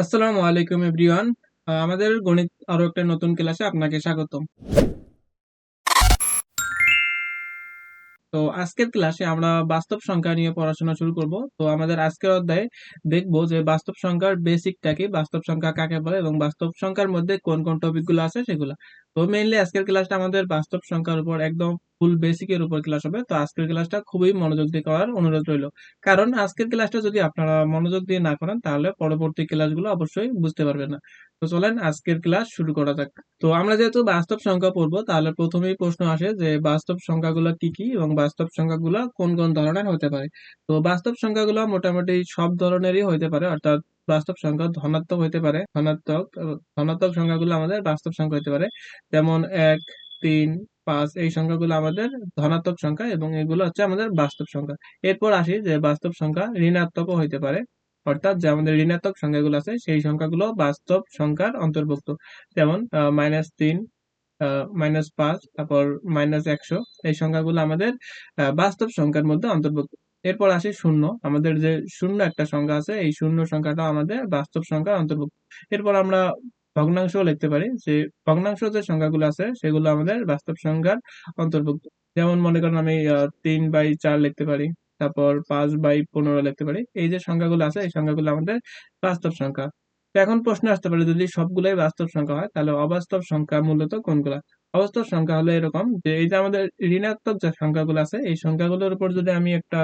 আসসালামু আলাইকুম এভরিওয়ান আমাদের গণিত আরও একটা নতুন ক্লাসে আপনাকে স্বাগতম। তো আজকের ক্লাসে আমরা বাস্তব সংখ্যা নিয়ে পড়াশোনা শুরু করব। তো আমাদের আজকের অধ্যায়ে দেখব যে বাস্তব সংখ্যার বেসিকটা কি, বাস্তব সংখ্যা কাকে বলে এবং বাস্তব সংখ্যার মধ্যে কোন কোন টপিকগুলো আছে সেগুলো। তো মেইনলি আজকের ক্লাসটা আমাদের বাস্তব সংখ্যার উপর একদম ফুল বেসিকের উপর ক্লাস হবে। তো আজকের ক্লাসটা খুবই মনোযোগ দিয়ে করার অনুরোধ রইল। কারণ আজকের ক্লাসটা যদি আপনারা মনোযোগ দিয়ে না করেন, তাহলে পরবর্তী ক্লাসগুলো অবশ্যই বুঝতে পারবেন না। তো চলেন আজকের ক্লাস শুরু করা যাক। তো আমরা যেহেতু বাস্তব সংখ্যা পড়ব, তাহলে প্রথমেই প্রশ্ন আসে যে বাস্তব সংখ্যাগুলো কি কি এবং বাস্তব সংখ্যাগুলো কোন কোন ধরনের হতে পারে। তো বাস্তব সংখ্যাগুলো মোটামুটি সব ধরনেরই হতে পারে, অর্থাৎ বাস্তব সংখ্যা ধনাত্মক হতে পারে, ধনাত্মক ধনাত্মক সংখ্যাগুলো আমাদের বাস্তব সংখ্যা হতে পারে। যেমন এক, তিন, পাঁচ, এই সংখ্যাগুলো আমাদের ধনাত্মক সংখ্যা এবং এগুলো হচ্ছে আমাদের বাস্তব সংখ্যা। এরপর আসি যে বাস্তব সংখ্যা ঋণাত্মকও হতে পারে, অর্থাৎ যে আমাদের ঋণাত্মক সংখ্যাগুলো আছে সেই সংখ্যাগুলো বাস্তব সংখ্যার অন্তর্ভুক্ত। যেমন মাইনাস তিন মাইনাস পাঁচ, তারপর মাইনাস একশো, এই সংখ্যাগুলো আমাদের বাস্তব সংখ্যার মধ্যে অন্তর্ভুক্ত। এরপর আসি শূন্য। আমাদের যে শূন্য একটা সংখ্যা আছে, এই শূন্য সংখ্যাটা আমাদের বাস্তব সংখ্যার অন্তর্ভুক্ত। এরপর আমরা ভগ্নাংশ লিখতে পারি যে ভগ্নাংশ যে সংখ্যাগুলো আছে, সেগুলো আমাদের বাস্তব সংখ্যার অন্তর্ভুক্ত। যেমন মনে করেন আমি তিন বাই চার লিখতে পারি, তারপর পাঁচ বাই পনেরো লিখতে পারি। এই যে সংখ্যাগুলো আছে, এই সংখ্যাগুলো আমাদের বাস্তব সংখ্যা। এখন প্রশ্ন আসতে পারে, যদি সবগুলোই বাস্তব সংখ্যা হয়, তাহলে অবাস্তব সংখ্যা মূলত কোনগুলা? অবাস্তব সংখ্যা হলো এরকম যে, এই যে আমাদের ঋণাত্মক যে সংখ্যাগুলো আছে, এই সংখ্যাগুলোর উপর যদি আমি একটা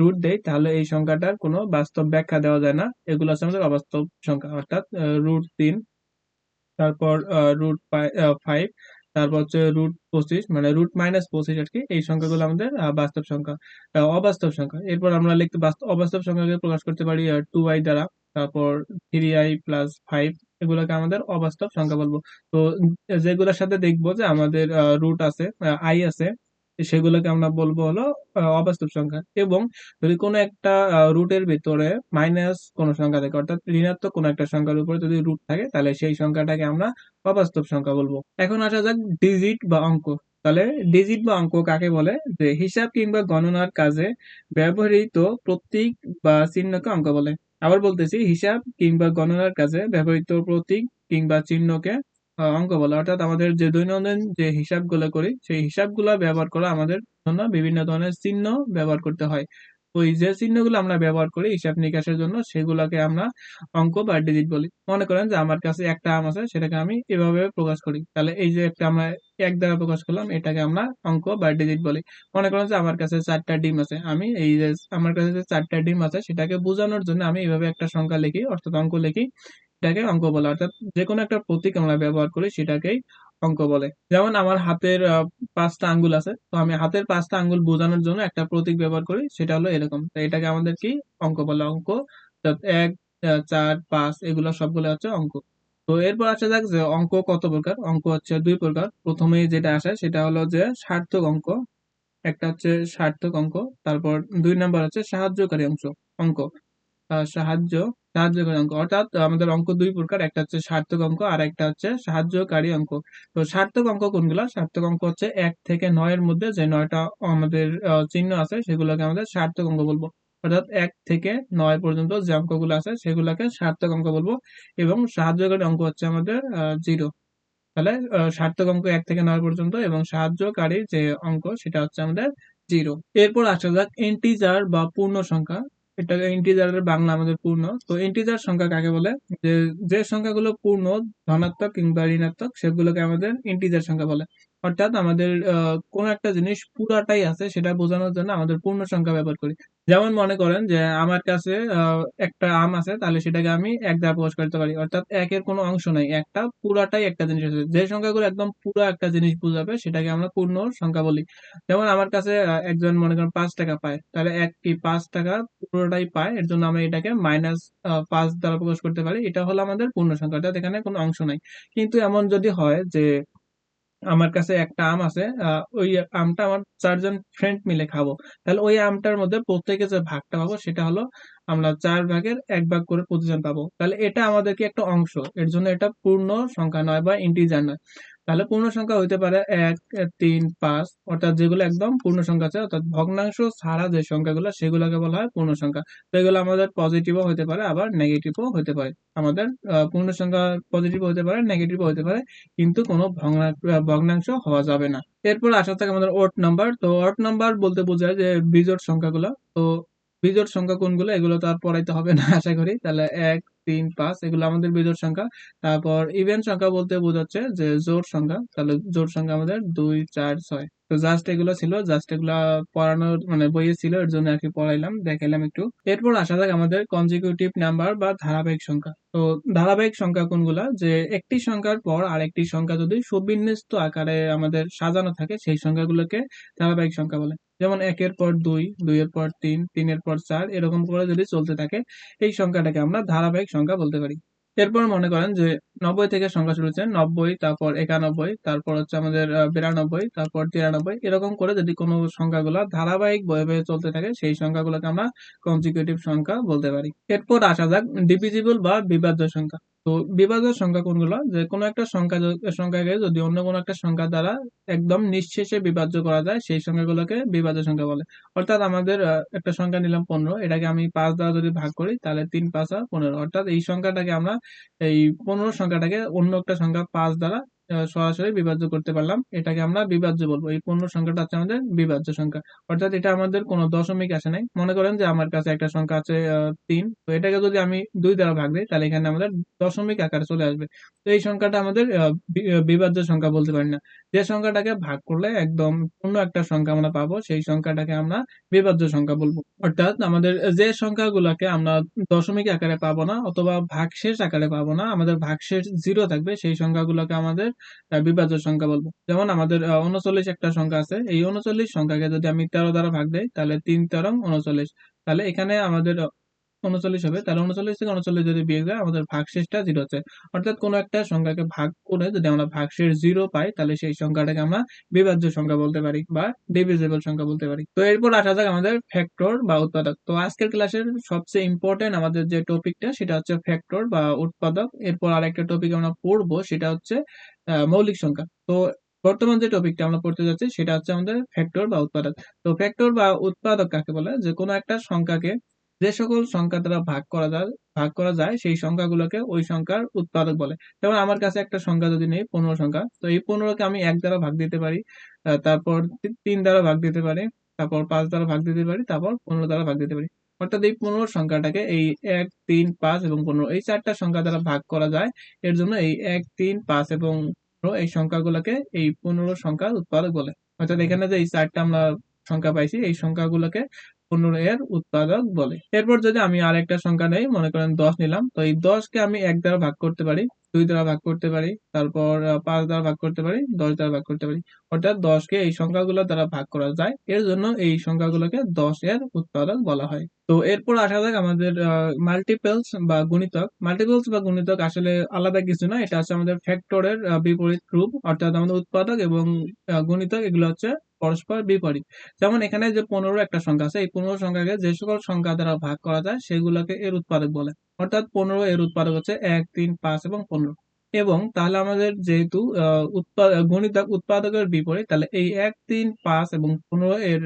রুট দেই, তাহলে এই সংখ্যাটার কোনো বাস্তব ব্যাখ্যা দেওয়া যায় না। এগুলো আছে আমাদের অবাস্তব সংখ্যা, অর্থাৎ রুট তিন, তারপর রুট ফাইভ তারপর হচ্ছে রুট পঁচিশ মানে রুট মাইনাস পঁচিশ আর কি, এই সংখ্যাগুলো আমাদের বাস্তব সংখ্যা অবাস্তব সংখ্যা। এরপর আমরা লিখতে বাস্তব অবাস্তব সংখ্যাকে প্রকাশ করতে পারি টু আই দ্বারা। তারপর থ্রি আই প্লাস ফাইভ এগুলোকে আমাদের অবাস্তব সংখ্যা বলব। তো যেগুলোর সাথে দেখব যে আমাদের রুট আছে আই আছে, সেগুলোকে আমরা বলব হলো অবাস্তব সংখ্যা। এবং যদি কোনো একটা রুটের ভিতরে মাইনাস কোনো সংখ্যা থাকে, অর্থাৎ ঋণাত্মক কোনো একটা সংখ্যার উপরে যদি রুট থাকে, তাহলে সেই সংখ্যাটাকে আমরা অবাস্তব সংখ্যা বলব। এখন আসা যাক ডিজিট বা অঙ্ক। তাহলে ডিজিট বা অঙ্ক কাকে বলে? যে হিসাব কিংবা গণনার কাজে ব্যবহৃত প্রতীক বা চিহ্নকে অঙ্ক বলে। আবার বলতেছি, হিসাব কিংবা গণনার কাজে ব্যবহৃত প্রতীক কিংবা চিহ্নকে অঙ্ক বলে। অর্থাৎ আমাদের যে দৈনন্দিন যে হিসাবগুলো করি, সেই হিসাবগুলো ব্যবহার করা আমাদের জন্য বিভিন্ন ধরনের চিহ্ন ব্যবহার করতে হয়। ওই যে চিহ্নগুলো আমরা ব্যবহার করি হিসাব নিকাশের জন্য, সেগুলোকে আমরা অঙ্ক বা ডিজিট বলি। মনে করেন যে আমার কাছে একটা আম আছে, সেটাকে আমি এভাবে প্রকাশ করি। তাহলে এই যে একটা আমরা এক দ্বারা প্রকাশ করলাম, এটাকে আমরা অঙ্ক বা ডিজিট বলি। মনে করেন যে আমার কাছে চারটা ডিম আছে, আমি এই যে আমার কাছে যে চারটা ডিম আছে, সেটাকে বোঝানোর জন্য আমি এইভাবে একটা সংখ্যা লিখি, অর্থাৎ অঙ্ক লিখি, এটাকে অঙ্ক বলে। অর্থাৎ যে কোনো একটা প্রতীক আমরা ব্যবহার করি, সেটাকেই অঙ্ক বলে। যেমন আমার হাতের পাঁচটা আঙ্গুল আছে, তো আমি হাতের পাঁচটা আঙ্গুল বোঝানোর জন্য একটা প্রতীক ব্যবহার করি, সেটা হলো এরকম। তো এটাকে আমাদের কি? অঙ্ক বলে অঙ্ক। এক চার, পাঁচ, এগুলো সবগুলো হচ্ছে অঙ্ক। তো এরপর আসা যাক যে অঙ্ক কত প্রকার? অঙ্ক হচ্ছে দুই প্রকার। প্রথমেই যেটা আসে সেটা হলো যে সার্থক অঙ্ক, একটা হচ্ছে সার্থক অঙ্ক, তারপর দুই নাম্বার হচ্ছে সাহায্যকারী অংশ, অঙ্ক। সাহায্য সাহায্যকারী অঙ্ক। অর্থাৎ আমাদের অঙ্ক দুই প্রকার, একটা হচ্ছে সার্থক অঙ্ক আর একটা হচ্ছে সাহায্যকারী অঙ্ক। তো সার্থক অঙ্ক কোনগুলা? সার্থক অঙ্ক হচ্ছে এক থেকে নয়ের মধ্যে যে নয়টা আমাদের চিহ্ন আছে, সেগুলোকে আমাদের সার্থক অঙ্ক বলব। অর্থাৎ এক থেকে নয় পর্যন্ত যে অঙ্কগুলো আছে, সেগুলোকে সার্থক অঙ্ক বলব এবং সাহায্যকারী অঙ্ক হচ্ছে আমাদের জিরো। তাহলে সার্থক অঙ্ক এক থেকে নয় পর্যন্ত এবং সাহায্যকারী যে অঙ্ক, সেটা হচ্ছে আমাদের জিরো। এরপর আসা যাক ইন্টিজার বা পূর্ণ সংখ্যা এটা ইন্টিজারের বাংলা আমাদের পূর্ণ। তো ইন্টিজার সংখ্যা কাকে বলে? যে যে সংখ্যাগুলো পূর্ণ ধনাত্মক কিংবা ঋণাত্মক, সেগুলোকে আমাদের ইন্টিজার সংখ্যা বলে। অর্থাৎ আমাদের কোন একটা জিনিস পুরাটাই আছে, সেটা বোঝানোর জন্য আমাদের পূর্ণ সংখ্যা ব্যবহার করি। যেমন মনে করেন যে, আমার কাছে একটা আম আছে, তাহলে সেটাকে আমি এক দ্বারা প্রকাশ করতে পারি। অর্থাৎ একের কোনো অংশ নাই, একটা পুরাটাই একটা জিনিস আছে। যে সংখ্যাগুলো একদম পুরো একটা জিনিস বোঝাবে, সেটাকে আমরা পূর্ণ সংখ্যা বলি। যেমন আমার কাছে একজন মনে করেন পাঁচ টাকা পায়, তাহলে এক কি পাঁচ টাকা পুরোটাই পায়, এর জন্য আমরা এটাকে মাইনাস পাঁচ দ্বারা প্রকাশ করতে পারি। এটা হলো আমাদের পূর্ণ সংখ্যা, অর্থাৎ এখানে কোনো অংশ নাই। কিন্তু এমন যদি হয় যে আমার কাছে একটা আম আছে ওই আমটা আমার চারজন ফ্রেন্ড মিলে খাব। তাহলে ওই আমটার মধ্যে প্রত্যেকে যে ভাগটা পাবো সেটা হলো আমরা চার ভাগের এক ভাগ করে প্রতিজন পাবো। তাহলে এটা আমাদেরকে একটা অংশ, এর জন্য এটা পূর্ণ সংখ্যা নয় বা ইন্টিজার নয়। তাহলে পূর্ণ সংখ্যা হইতে পারে এক, তিন, পাঁচ, অর্থাৎ যেগুলো একদম পূর্ণ সংখ্যা আছে, অর্থাৎ ভগ্নাংশ ছাড়া যে সংখ্যাগুলো, সেগুলোকে বলা হয় পূর্ণ সংখ্যা তো এগুলো আমাদের পজিটিভও হতে পারে, আবার নেগেটিভও হতে পারে। আমাদের পূর্ণ সংখ্যা পজিটিভ হতে পারে নেগেটিভ হতে পারে, কিন্তু কোনো ভগ্না ভগ্নাংশ হওয়া যাবে না। এরপর আসা থাকে আমাদের ওট নাম্বার তো ওট নাম্বার বলতে বোঝায় যে বিজোড় সংখ্যাগুলো, তো বিজোড় সংখ্যা কোনগুলো, এগুলো তো আর পড়াইতে হবে না, আশা করি। তাহলে এক, তিন, পাঁচ, এগুলো আমাদের বিজোড় সংখ্যা। তারপর ইভেন সংখ্যা বলতে বোঝাচ্ছে যে জোড় সংখ্যা, তাহলে জোড় সংখ্যা আমাদের দুই, চার, ছয়। তো জাস্ট এগুলো ছিল জাস্ট এগুলা পড়ানোর মানে বইয়ে ছিল, এর জন্য আর কি পড়াইলাম, দেখাইলাম একটু। এরপর আসা যাক আমাদের কনজিকিউটিভ নাম্বার বা ধারাবাহিক সংখ্যা। তো ধারাবাহিক সংখ্যা কোনগুলা? যে একটি সংখ্যার পর আরেকটি সংখ্যা যদি সুবিন্যস্ত আকারে আমাদের সাজানো থাকে, সেই সংখ্যাগুলোকে ধারাবাহিক সংখ্যা বলে। যেমন একের পর দুই, দুইয়ের পর তিন, তিনের পর চার, এরকম করে যদি চলতে থাকে, এই সংখ্যাটাকে আমরা ধারাবাহিক সংখ্যা বলতে পারি। এরপর মনে করেন যে নব্বই থেকে সংখ্যা শুরু হচ্ছে, নব্বই, তারপর একানব্বই, তারপর হচ্ছে আমাদের বিরানব্বই, তারপর তিরানব্বই, এরকম করে যদি কোনো সংখ্যাগুলো ধারাবাহিক বয়ে চলতে থাকে, সেই সংখ্যাগুলোকে আমরা কনজিকিউটিভ সংখ্যা বলতে পারি। এরপর আসা যাক ডিভিজিবল বা বিভাজ্য সংখ্যা। তো বিভাগীয় সংখ্যা কোনগুলো? যে কোনো একটা সংখ্যা সংখ্যাকে যদি অন্য কোনো একটা সংখ্যা দ্বারা একদম নিঃশেষে বিভাজ্য করা যায়, সেই সংখ্যাগুলোকে বিভাজ্য সংখ্যা বলে। অর্থাৎ আমাদের একটা সংখ্যা নিলাম পনেরো, এটাকে আমি পাঁচ দ্বারা যদি ভাগ করি, তাহলে তিন, পাঁচ, আর পনেরো। অর্থাৎ এই সংখ্যাটাকে আমরা, এই পনেরো সংখ্যাটাকে অন্য একটা সংখ্যা পাঁচ দ্বারা সরাসরি বিভাজ্য করতে পারলাম। এটাকে আমরা বিভাজ্য বলব। এই পনেরো সংখ্যাটা হচ্ছে আমাদের বিভাজ্য সংখ্যা। অর্থাৎ এটা আমাদের কোনো দশমিক আসে নাই। মনে করেন যে আমার কাছে একটা সংখ্যা আছে তিন। তো এটাকে যদি আমি দুই দ্বারা ভাগ দিই, তাহলে এখানে আমাদের দশমিক আকারে চলে আসবে। তো এই সংখ্যাটা আমাদের বিভাজ্য সংখ্যা বলতে পারি না। যে সংখ্যাটাকে ভাগ করলে একদম পূর্ণ একটা সংখ্যা আমরা পাবো, সেই সংখ্যাটাকে আমরা বিভাজ্য সংখ্যা বলব। অর্থাৎ আমাদের যে সংখ্যাগুলোকে আমরা দশমিক আকারে পাবো না, অথবা ভাগশেষ আকারে পাবো না, আমাদের ভাগশেষ জিরো থাকবে, সেই সংখ্যাগুলোকে আমাদের বিভাজ্য সংখ্যা বলব। যেমন আমাদের উনচল্লিশ একটা সংখ্যা আছে। এই উনচল্লিশ সংখ্যাকে যদি আমি তেরো দ্বারা ভাগ দেই, তাহলে তিন তেরো উনচল্লিশ। তাহলে এখানে আমাদের উনচল্লিশ হবে। তাহলে উনচল্লিশ থেকে উনচল্লিশ যদি বিয়োগ যায় আমাদের ভাগশেষটা জিরো হচ্ছে অর্থাৎ কোনো একটা সংখ্যাকে ভাগ করে যদি আমরা ভাগশেষ জিরো পাই, তাহলে সেই সংখ্যাটাকে আমরা বিভাজ্য সংখ্যা বলতে পারি বা ডিভিজিবল সংখ্যা বলতে পারি। তো এরপর আসা যাক আমাদের ফ্যাক্টর বা উৎপাদক। তো আজকের ক্লাসের সবচেয়ে ইম্পর্টেন্ট আমাদের যে টপিকটা সেটা হচ্ছে ফ্যাক্টর বা উৎপাদক। এরপর আরেকটা টপিক আমরা পড়ব, সেটা হচ্ছে মৌলিক সংখ্যা। তো বর্তমান যে টপিকটা আমরা পড়তে যাচ্ছি, সেটা হচ্ছে আমাদের ফ্যাক্টর বা উৎপাদক। তো ফ্যাক্টর বা উৎপাদক কাকে বলে? যে কোনো একটা সংখ্যাকে যে সকল সংখ্যা দ্বারা ভাগ করা যায় ভাগ করা যায়, সেই সংখ্যাগুলোকে ওই সংখ্যার উৎপাদক বলে। যেমন আমার কাছে একটা সংখ্যা যদি নেই, পনেরো সংখ্যা, তো এই পনেরোকে আমি এক দ্বারা ভাগ দিতে পারি তারপর তিন দ্বারা ভাগ দিতে পারি, তারপর পাঁচ দ্বারা ভাগ দিতে পারি, তারপর পনেরো দ্বারা ভাগ দিতে পারি। অর্থাৎ এই পনেরো সংখ্যাটাকে এই এক, তিন, পাঁচ এবং পনেরো, এই চারটা সংখ্যা দ্বারা ভাগ করা যায়, এর জন্য এই এক, তিন, পাঁচ এবং এই সংখ্যাগুলোকে এই পনেরো সংখ্যার উৎপাদক বলে। অর্থাৎ এখানে যে এই চারটা আমরা সংখ্যা পাইছি, এই সংখ্যাগুলোকে পনেরো এর উৎপাদক বলে। এরপর যদি আমি আর একটা সংখ্যা নেই, মনে করেন দশ নিলাম, তো এই দশকে আমি এক দ্বারা ভাগ করতে পারি। দুই দ্বারা ভাগ করতে পারি, তারপর পাঁচ দ্বারা ভাগ করতে পারি, দশ দ্বারা ভাগ করতে পারি। অর্থাৎ দশকে এই সংখ্যাগুলো দ্বারা ভাগ করা যায়। এর জন্য এই সংখ্যাগুলোকে দশ এর উৎপাদক বলা হয়। তো এরপর আসা যাক আমাদের মাল্টিপলস বা গুণিতক। মাল্টিপলস বা গুণিতক আসলে আলাদা কিছু না, এটা হচ্ছে আমাদের ফ্যাক্টরের বিপরীত রূপ, অর্থাৎ আমাদের উৎপাদক এবং গুণিতক, এগুলো হচ্ছে পরস্পর বিপরীত। যেমন এখানে যে পনেরো একটা সংখ্যা আছে, এই পনেরো সংখ্যাকে যে সকল সংখ্যা দ্বারা ভাগ করা যায়, সেগুলোকে এর উৎপাদক বলে। অর্থাৎ পনেরো এর উৎপাদক হচ্ছে এক, তিন, পাঁচ এবং পনেরো। এবং তাহলে আমাদের যেহেতু গণিতক উৎপাদকের বিপরীত, তাহলে এই এক, তিন, পাঁচ এবং পনেরো এর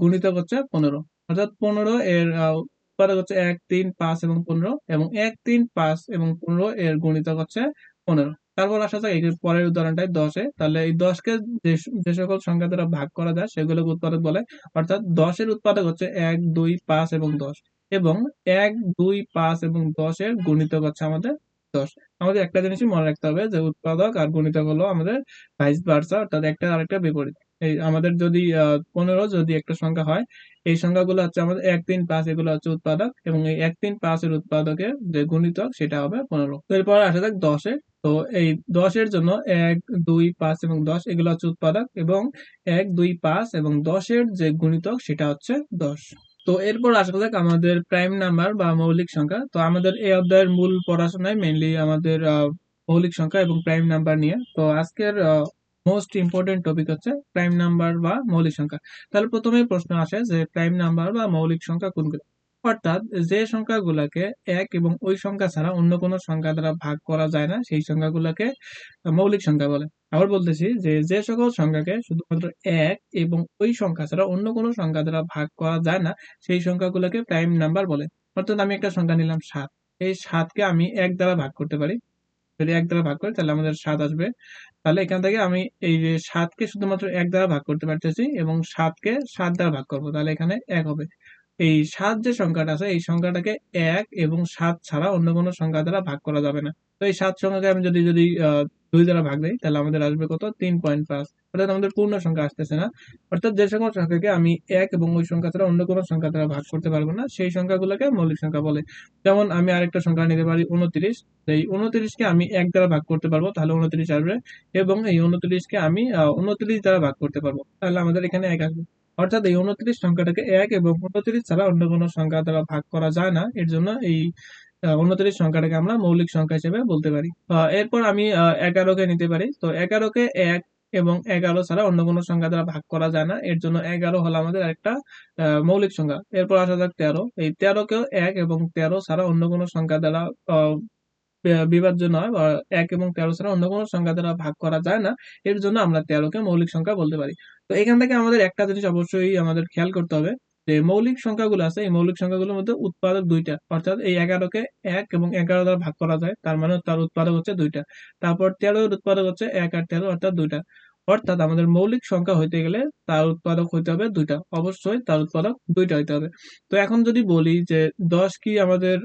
গুণিতক হচ্ছে পনেরো। অর্থাৎ পনেরো এর উৎপাদক হচ্ছে এক, তিন, পাঁচ এবং পনেরো এবং এক, তিন, পাঁচ এবং পনেরো এর গুণিতক হচ্ছে পনেরো। তারপর আসা যাক এই পরের উদাহরণটায় দশে। তাহলে এই দশকে যে সকল সংখ্যা দ্বারা ভাগ করা যায়, সেগুলোকে উৎপাদক বলে। অর্থাৎ দশের উৎপাদক হচ্ছে এক, দুই, পাঁচ এবং দশ। এবং এক, দুই, পাঁচ এবং দশের গুণিতক হচ্ছে আমাদের দশ। আমাদের একটা জিনিসই মনে রাখতে হবে যে উৎপাদক আর গুণিতক হলো আমাদের ভাইস ভার্সা অর্থাৎ একটা আরেকটা বিপরীত। এই আমাদের যদি পনেরো যদি একটা সংখ্যা হয়, এই সংখ্যাগুলো হচ্ছে আমাদের এক, তিন, পাঁচ এগুলো হচ্ছে উৎপাদক এবং এই এক, তিন পাঁচের উৎপাদকের যে গুণিতক সেটা হবে পনেরো। এরপর আসা যাক দশে। তো এই দশের জন্য এক, দুই, পাঁচ এবং দশ এগুলো হচ্ছে উৎপাদক এবং এক, দুই, পাঁচ এবং দশের যে গুণিতক সেটা হচ্ছে দশ। তো এরপর আসা যাক আমাদের প্রাইম নাম্বার বা মৌলিক সংখ্যা। তো আমাদের এই অধ্যায়ের মূল পড়াশোনায় মেনলি আমাদের মৌলিক সংখ্যা এবং প্রাইম নাম্বার নিয়ে। তো আজকের মোস্ট ইম্পর্টেন্ট টপিক হচ্ছে প্রাইম নাম্বার বা মৌলিক সংখ্যা। তাহলে প্রথমেই প্রশ্ন আসে যে প্রাইম নাম্বার বা মৌলিক সংখ্যা কোনগুলো? অর্থাৎ যে সংখ্যাগুলোকে এক এবং ওই সংখ্যা ছাড়া অন্য কোনো সংখ্যা দ্বারা ভাগ করা যায় না, সেই সংখ্যাগুলোকে মৌলিক সংখ্যা বলে। আবার বলতেছি যে যে সকল সংখ্যাকে শুধুমাত্র এক এবং ওই সংখ্যা ছাড়া অন্য কোনো সংখ্যা দ্বারা ভাগ করা যায় না, সেই সংখ্যাগুলোকে প্রাইম নাম্বার বলে। অর্থাৎ আমি একটা সংখ্যা নিলাম সাত। এই সাতকে আমি এক দ্বারা ভাগ করতে পারি। যদি এক দ্বারা ভাগ করি, তাহলে আমাদের সাত আসবে। তাহলে এখান থেকে আমি এই যে সাতকে শুধুমাত্র এক দ্বারা ভাগ করতে পারতেছি এবং সাতকে সাত দ্বারা ভাগ করব, তাহলে এখানে এক হবে। এই সাত যে সংখ্যাটা আছে, এই সংখ্যাটাকে এক এবং সাত ছাড়া অন্য কোনো সংখ্যা দ্বারা ভাগ করা যাবে না। তো এই সাত সংখ্যাকে আমি যদি যদি দুই দ্বারা ভাগ দেই, তাহলে আমাদের আসবে কত? তিন পয়েন্ট পাঁচ। অর্থাৎ আমাদের পূর্ণ সংখ্যা আসতেছে না। অর্থাৎ যে সকল সংখ্যাকে আমি এক এবং ওই সংখ্যা ছাড়া অন্য কোনো সংখ্যা দ্বারা ভাগ করতে পারব না, সেই সংখ্যাগুলোকে মৌলিক সংখ্যা বলে। যেমন আমি আরেকটা সংখ্যা নিতে পারি, উনত্রিশ। এই উনত্রিশকে আমি এক দ্বারা ভাগ করতে পারব, তাহলে উনত্রিশ আসবে। এবং এই উনত্রিশকে আমি উনত্রিশ দ্বারা ভাগ করতে পারব, তাহলে আমাদের এখানে এক আসবে। অর্থাৎ এই উনত্রিশ সংখ্যাটাকে এক এবং উনত্রিশ ছাড়া অন্য কোনো সংখ্যা দ্বারা ভাগ করা যায় না। এর জন্য এই উনত্রিশ সংখ্যাটাকে আমরা মৌলিক সংখ্যা হিসেবে বলতে পারি। এরপর আমি এগারোকে নিতে পারি। তো এগারোকে এক এবং এগারো ছাড়া অন্য কোনো সংখ্যা দ্বারা ভাগ করা যায় না। এর জন্য এগারো হলো আমাদের একটা মৌলিক সংখ্যা। এরপর আসা যাক তেরো। এই তেরোকেও এক এবং তেরো ছাড়া অন্য কোনো সংখ্যা দ্বারা বিভাজ্য নয়, বা এক এবং তেরো ছাড়া অন্য কোনো সংখ্যা দ্বারা ভাগ করা যায় না। এর জন্য আমরা তেরোকে মৌলিক সংখ্যা বলতে পারি। তো এখান থেকে আমাদের একটা জিনিস অবশ্যই আমাদের খেয়াল করতে হবে, যে মৌলিক সংখ্যাগুলো আছে, এই মৌলিক সংখ্যাগুলোর মধ্যে উৎপাদক দুইটা। অর্থাৎ এই এগারোকে এক এবং এগারো দ্বারা ভাগ করা যায়, তার মানে তার উৎপাদক হচ্ছে দুইটা। তারপর তেরো এর উৎপাদক হচ্ছে এক আর তেরো, অর্থাৎ দুইটা। অর্থাৎ আমাদের মৌলিক সংখ্যা হইতে গেলে তার উৎপাদক হইতে হবে দুইটা। অবশ্যই তার উৎপাদক দুইটা হইতে হবে। তো এখন যদি বলি যে দশ কি আমাদের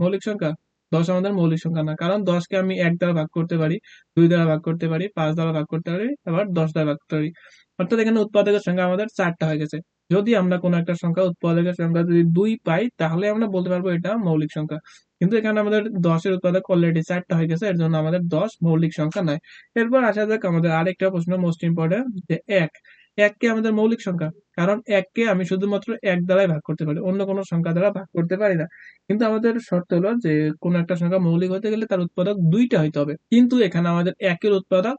মৌলিক সংখ্যা? দশ আমাদের মৌলিক সংখ্যা না। কারণ দশকে আমি এক দ্বারা ভাগ করতে পারি, দুই দ্বারা ভাগ করতে পারি, পাঁচ দ্বারা ভাগ করতে পারি, আবার দশ দ্বারা ভাগ করতে পারি অর্থাৎ এখানে উৎপাদকের সংখ্যা আমাদের চারটা হয়ে গেছে। যদি আমরা কোনো একটা সংখ্যা, উৎপাদকের সংখ্যা যদি দুই পাই, তাহলে আমরা বলতে পারব এটা মৌলিক সংখ্যা। কিন্তু এখানে আমাদের দশের উৎপাদক অলরেডি চারটা হয়ে গেছে, এর জন্য আমাদের দশ মৌলিক সংখ্যা নয় এরপর আসা যাক আমাদের আরেকটা প্রশ্ন মোস্ট ইম্পর্টেন্ট যে এক। এককে আমাদের মৌলিক সংখ্যা। কারণ এককে আমি শুধুমাত্র এক দ্বারাই ভাগ করতে পারি, অন্য কোনো সংখ্যা দ্বারা ভাগ করতে পারি না। কিন্তু আমাদের শর্ত হলো যে, কোনো একটা সংখ্যা মৌলিক হতে গেলে তার উৎপাদক দুইটা হইতে হবে। কিন্তু এখানে আমাদের একের উৎপাদক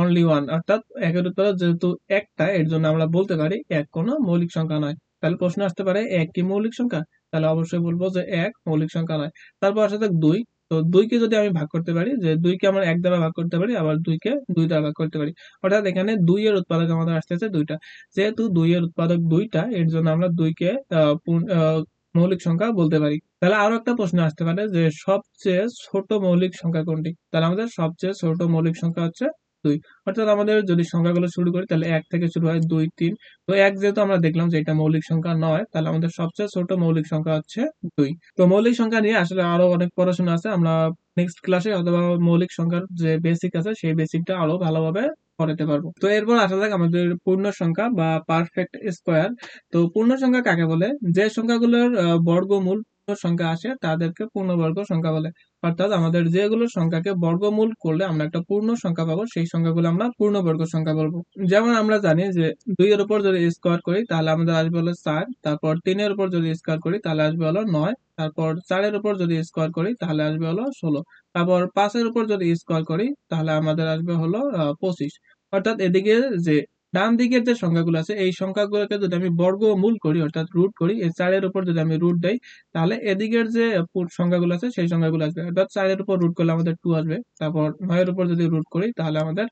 অনলি ওয়ান অর্থাৎ একের উৎপাদক যেহেতু একটা, এর জন্য আমরা বলতে পারি এক কোনো মৌলিক সংখ্যা নয়। তাহলে প্রশ্ন আসতে পারে, এক কি মৌলিক সংখ্যা? তাহলে অবশ্যই বলব যে এক মৌলিক সংখ্যা নয়। তারপর আসা যাক দুই। তো দুইকে যদি আমি ভাগ করতে পারি, যে দুইকে আমরা এক দ্বারা ভাগ করতে পারি, আবার দুইকে দুই দ্বারা ভাগ করতে পারি। অর্থাৎ এখানে দুই এর উৎপাদক আমাদের আসতেছে দুইটা। যেহেতু দুই এর উৎপাদক দুইটা, এর জন্য আমরা দুইকে মৌলিক সংখ্যা বলতে পারি। তাহলে আরও একটা প্রশ্ন আসতে পারে যে সবচেয়ে ছোট মৌলিক সংখ্যা কোনটি? তাহলে আমাদের সবচেয়ে ছোট মৌলিক সংখ্যা হচ্ছে দুই। অর্থাৎ আমাদের যদি সংখ্যাগুলো শুরু করি, তাহলে এক থেকে শুরু হয় দুই, তিন। তো এক যেহেতু আমরা দেখলাম যে এটা মৌলিক সংখ্যা নয়, তাহলে আমাদের সবচেয়ে ছোট মৌলিক সংখ্যা হচ্ছে দুই। তো মৌলিক সংখ্যা নিয়ে আসলে আরও অনেক পড়াশোনা আছে, আমরা নেক্সট ক্লাসে অথবা মৌলিক সংখ্যার যে বেসিক আছে, সেই বেসিকটা আরও ভালোভাবে পড়াতে পারব। তো এরপর আসা যাক আমাদের পূর্ণ সংখ্যা বা পারফেক্ট স্কোয়ার তো পূর্ণ সংখ্যা কাকে বলে? যে সংখ্যাগুলোর বর্গমূল সংখ্যা আসে, তাদেরকে পূর্ণবর্গ সংখ্যা বলে। অর্থাৎ আমাদের যেগুলো সংখ্যাকে বর্গমূল করলে আমরা একটা পূর্ণ সংখ্যা পাবো, সেই সংখ্যাগুলো আমরা পূর্ণবর্গ সংখ্যা বলব। যেমন আমরা জানি যে দুই এর উপর যদি স্কোয়ার করি, তাহলে আমাদের আসবে হলো চার, তারপর তিনের উপর যদি স্কোয়ার করি, তাহলে আসবে হলো নয়, তারপর চারের উপর যদি স্কোয়ার করি, তাহলে আসবে হলো ষোলো, তারপর পাঁচের উপর যদি স্কোয়ার করি, তাহলে আমাদের আসবে হলো পঁচিশ। অর্থাৎ এদিকে যে ডান দিকের যে সংখ্যাগুলো আছে, এই সংখ্যাগুলোকে যদি আমি বর্গমূল করি, অর্থাৎ রুট করি, এই চারের উপর যদি আমি রুট দেই, তাহলে এদিকের যে সংখ্যাগুলো আছে, সেই সংখ্যাগুলো আসবে। অর্থাৎ চারের উপর রুট করলে আমাদের টু আসবে, তারপর নয়ের উপর যদি রুট করি, তাহলে আমাদের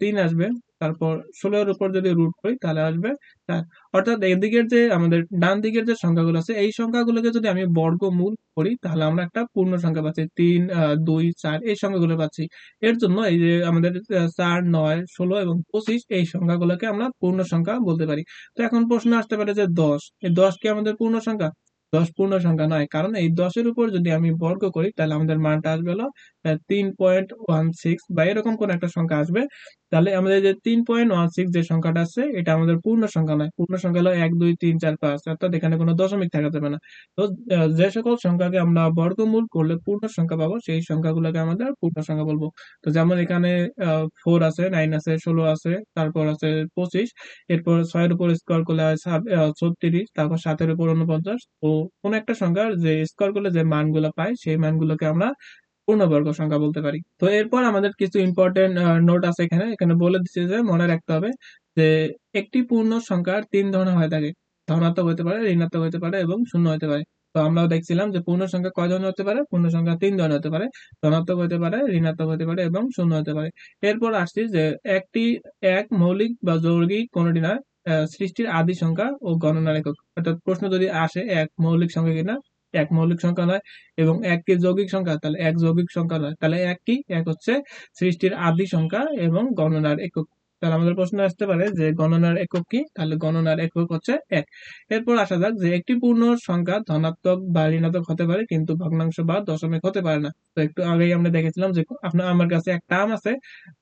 তিন আসবে। তারপর ষোলোর উপর যদি রুট করি, তাহলে আসবে চার অর্থাৎ এদিকের যে আমাদের ডান দিকের যে সংখ্যাগুলো আছে, এই সংখ্যাগুলোকে যদি আমি বর্গমূল করি, তাহলে আমরা একটা পূর্ণ সংখ্যা পাচ্ছি, তিন দুই, চার, এই সংখ্যাগুলো পাচ্ছি। এর জন্য এই যে আমাদের চার, নয়, ষোলো এবং পঁচিশ, এই সংখ্যাগুলোকে আমরা পূর্ণ সংখ্যা বলতে পারি। তো এখন প্রশ্ন আসতে পারে যে দশ, এই দশ কি আমাদের পূর্ণ সংখ্যা? দশ পূর্ণ সংখ্যা নয়, কারণ এই দশের উপর যদি আমি বর্গ করি, তাহলে আমাদের মানটা আসবে হলো তিন পয়েন্ট ওয়ান সিক্স বা এরকম কোন একটা সংখ্যা আসবে। তাহলে আমাদের যে তিন পয়েন্ট ওয়ান সিক্স যে সংখ্যাটা আছে, এটা আমাদের পূর্ণ সংখ্যা নয়। পূর্ণ সংখ্যা হলো এক, দুই, তিন, চার, পাঁচ। অর্থাৎ এখানে কোনো দশমিক না। তো যে সকল সংখ্যাকে আমরা বর্গমূল করলে পূর্ণ সংখ্যা পাবো, সেই সংখ্যাগুলোকে আমাদের পূর্ণ সংখ্যা বলব। তো যেমন এখানে ফোর আছে নাইন আছে, ষোলো আছে, তারপর আছে পঁচিশ। এরপর ছয়ের উপর স্কোয়ার করলে ছত্রিশ, তারপর সাতের উপর উনপঞ্চাশ তো কোন একটা সংখ্যার যে স্কোয়ার করলে যে মানগুলো পাই সেই মানগুলোকে আমরা পূর্ণবর্গ সংখ্যা বলতে পারি। তো এরপর আমাদের কিছু ইম্পর্টেন্ট নোট আছে এখানে। এখানে বলে দিচ্ছে যে, মনে রাখতে হবে যে, একটি পূর্ণ সংখ্যার তিন ধরনের হয়ে থাকে। ধনাত্মক হতে পারে, ঋণাত্মক হতে পারে এবং শূন্য হতে পারে। তো আমরা দেখছিলাম যে, পূর্ণ সংখ্যা কয় ধরনের হতে পারে? পূর্ণ সংখ্যা তিন ধরনের হতে পারে। ধনাত্মক হতে পারে, ঋণাত্মক হতে পারে এবং শূন্য হতে পারে। এরপর আসছি যে, একটি, এক মৌলিক বা যৌগিক কোনটি না সৃষ্টির আদি সংখ্যা ও গণনার একক। অর্থাৎ প্রশ্ন যদি আসে, এক মৌলিক সংখ্যা কিনা এক মৌলিক সংখ্যা নয় এবং একটি যৌগিক সংখ্যা, তাহলে এক যৌগিক সংখ্যা নয়, তাহলে এক কি এক হচ্ছে সৃষ্টির আদি সংখ্যা এবং গণনার একক। তাহলে আমাদের প্রশ্ন আসতে পারে যে গণনার একক কি? তাহলে গণনার একক হচ্ছে এক। এরপর আসা যাক যে একটি পূর্ণ সংখ্যা ধনাত্মক বা ঋণাত্মক হতে পারে, কিন্তু ভগ্নাংশ বা দশমিক হতে পারে না। তো একটু আগেই আমরা দেখেছিলাম যে আপনার, আমার কাছে একটা আম আছে,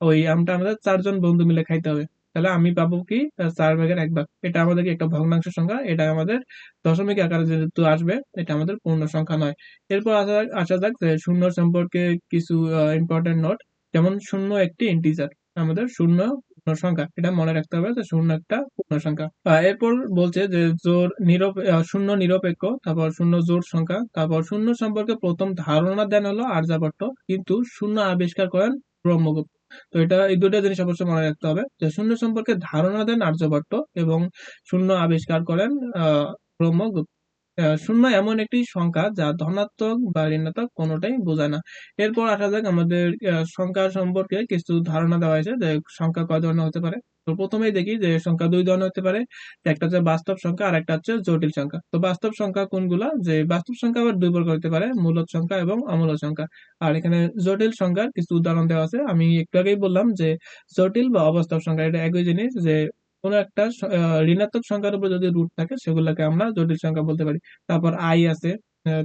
ওই আমটা আমাদের চারজন বন্ধু মিলে খাইতে হবে। তাহলে আমি পাবো কি চার ভাগের এক ভাগ। এটা আমাদের একটা ভগ্নাংশ সংখ্যা, এটা আমাদের দশমিক আকারে যেহেতু আসবে, এটা আমাদের পূর্ণ সংখ্যা নয়। এরপর আসা যাক আসা যাক শূন্য সম্পর্কে কিছু ইম্পর্টেন্ট নোট যেমন শূন্য একটি ইন্টিজার আমাদের শূন্য পূর্ণ সংখ্যা। এটা মনে রাখতে হবে যে শূন্য একটা পূর্ণ সংখ্যা। এরপর বলছে যে জোর নিরপ শূন্য নিরপেক্ষ, তারপর শূন্য জোর সংখ্যা, তারপর শূন্য সম্পর্কে প্রথম ধারণা দেন হলো আর্যাভট্ট কিন্তু শূন্য আবিষ্কার করেন ব্রহ্মগুপ্ত। তো এটা এই দুটো জিনিস অবশ্যই মনে রাখতে হবে যে শূন্য সম্পর্কে ধারণা দেন আর্যভট্ট এবং শূন্য আবিষ্কার করেন, আহ, ব্রহ্মগুপ্ত। শূন্য এমন একটি সংখ্যা যা ধনাত্মক বা ঋণাত্মক কোনোটাই বোঝায় না। এরপর আসা যাক আমাদের সংখ্যা সম্পর্কে কিছু ধারণা দেওয়া হয়েছে যে সংখ্যা কয় ধরনের হতে পারে। তো প্রথমেই দেখি যে সংখ্যা দুই ধরনের হতে পারে। একটা হচ্ছে বাস্তব সংখ্যা আর একটা হচ্ছে জটিল সংখ্যা। তো বাস্তব সংখ্যা কোনগুলা? যে বাস্তব সংখ্যা আবার দুই প্রকার হতে পারে মূলদ সংখ্যা এবং অমূলদ সংখ্যা। আর এখানে জটিল সংখ্যার কিছু উদাহরণ দেওয়া আছে। আমি একটু আগেই বললাম যে জটিল বা অবাস্তব সংখ্যা, এটা একই জিনিস যে কোনো একটা ঋণাত্মক সংখ্যার উপর যদি রুট থাকে, সেগুলোকে আমরা জটিল সংখ্যা বলতে পারি। তারপর আই আছে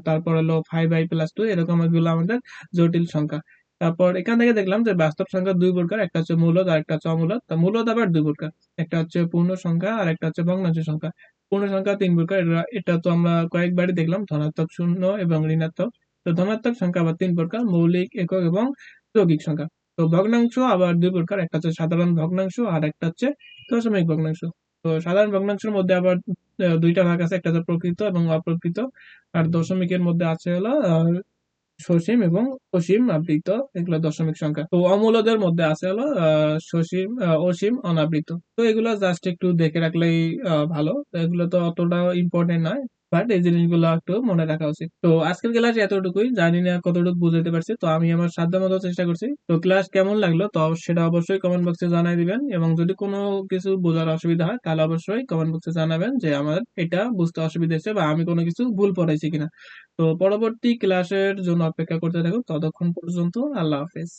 তারপর হলো ফাইভ আই প্লাস টু এরকম এগুলো আমাদের জটিল সংখ্যা। তারপর এখান থেকে দেখলাম যে বাস্তব সংখ্যা দুই প্রকার, একটা হচ্ছে মূলদ আর একটা হচ্ছে অমূলদ। তা মূলদ আবার দুই প্রকার, একটা হচ্ছে পূর্ণ সংখ্যা আর একটা হচ্ছে ভগ্নাংশ সংখ্যা। পূর্ণ সংখ্যা তিন প্রকার এটা- তো আমরা কয়েকবারই দেখলাম, ধনাত্মক শূন্য এবং ঋণাত্মক। তো ধনাত্মক সংখ্যা আবার তিন প্রকার, মৌলিক, একক এবং যৌগিক সংখ্যা। তো ভগ্নাংশ, আবার দুই প্রকার, একটা হচ্ছে সাধারণ ভগ্নাংশ আর একটা হচ্ছে দশমিক ভগ্নাংশ। তো সাধারণ ভগ্নাংশের মধ্যে আবার দুইটা ভাগ আছে, একটা হচ্ছে প্রকৃত এবং অপ্রকৃত। আর দশমিকের মধ্যে আছে হলো সসীম এবং অসীম আবৃত, এগুলো দশমিক সংখ্যা। তো অমূলদের মধ্যে আছে হলো সসীম অসীম অনাবৃত। তো এগুলো জাস্ট একটু দেখে রাখলেই ভালো। এগুলো তো অতটা ইম্পর্টেন্ট নয়। বাট এই জিনিসগুলো একটু মনে রাখা উচিত। তো আজকের ক্লাস এতটুকুই, জানি না কতটুকু বুঝাতে পারছি, তো আমি আমার সাধ্য মতো চেষ্টা করছি। তো ক্লাস কেমন লাগল? তো সেটা অবশ্যই কমেন্ট বক্সে জানাই দিবেন, এবং যদি কোনো কিছু বোঝার অসুবিধা হয়, তাহলে অবশ্যই কমেন্ট বক্সে জানাবেন যে আমার এটা বুঝতে অসুবিধা হচ্ছে বা আমি কোনো কিছু ভুল পড়াইছি কিনা। তো পরবর্তী ক্লাসের জন্য অপেক্ষা করতে থাকুন, ততক্ষণ পর্যন্ত আল্লাহ হাফেজ।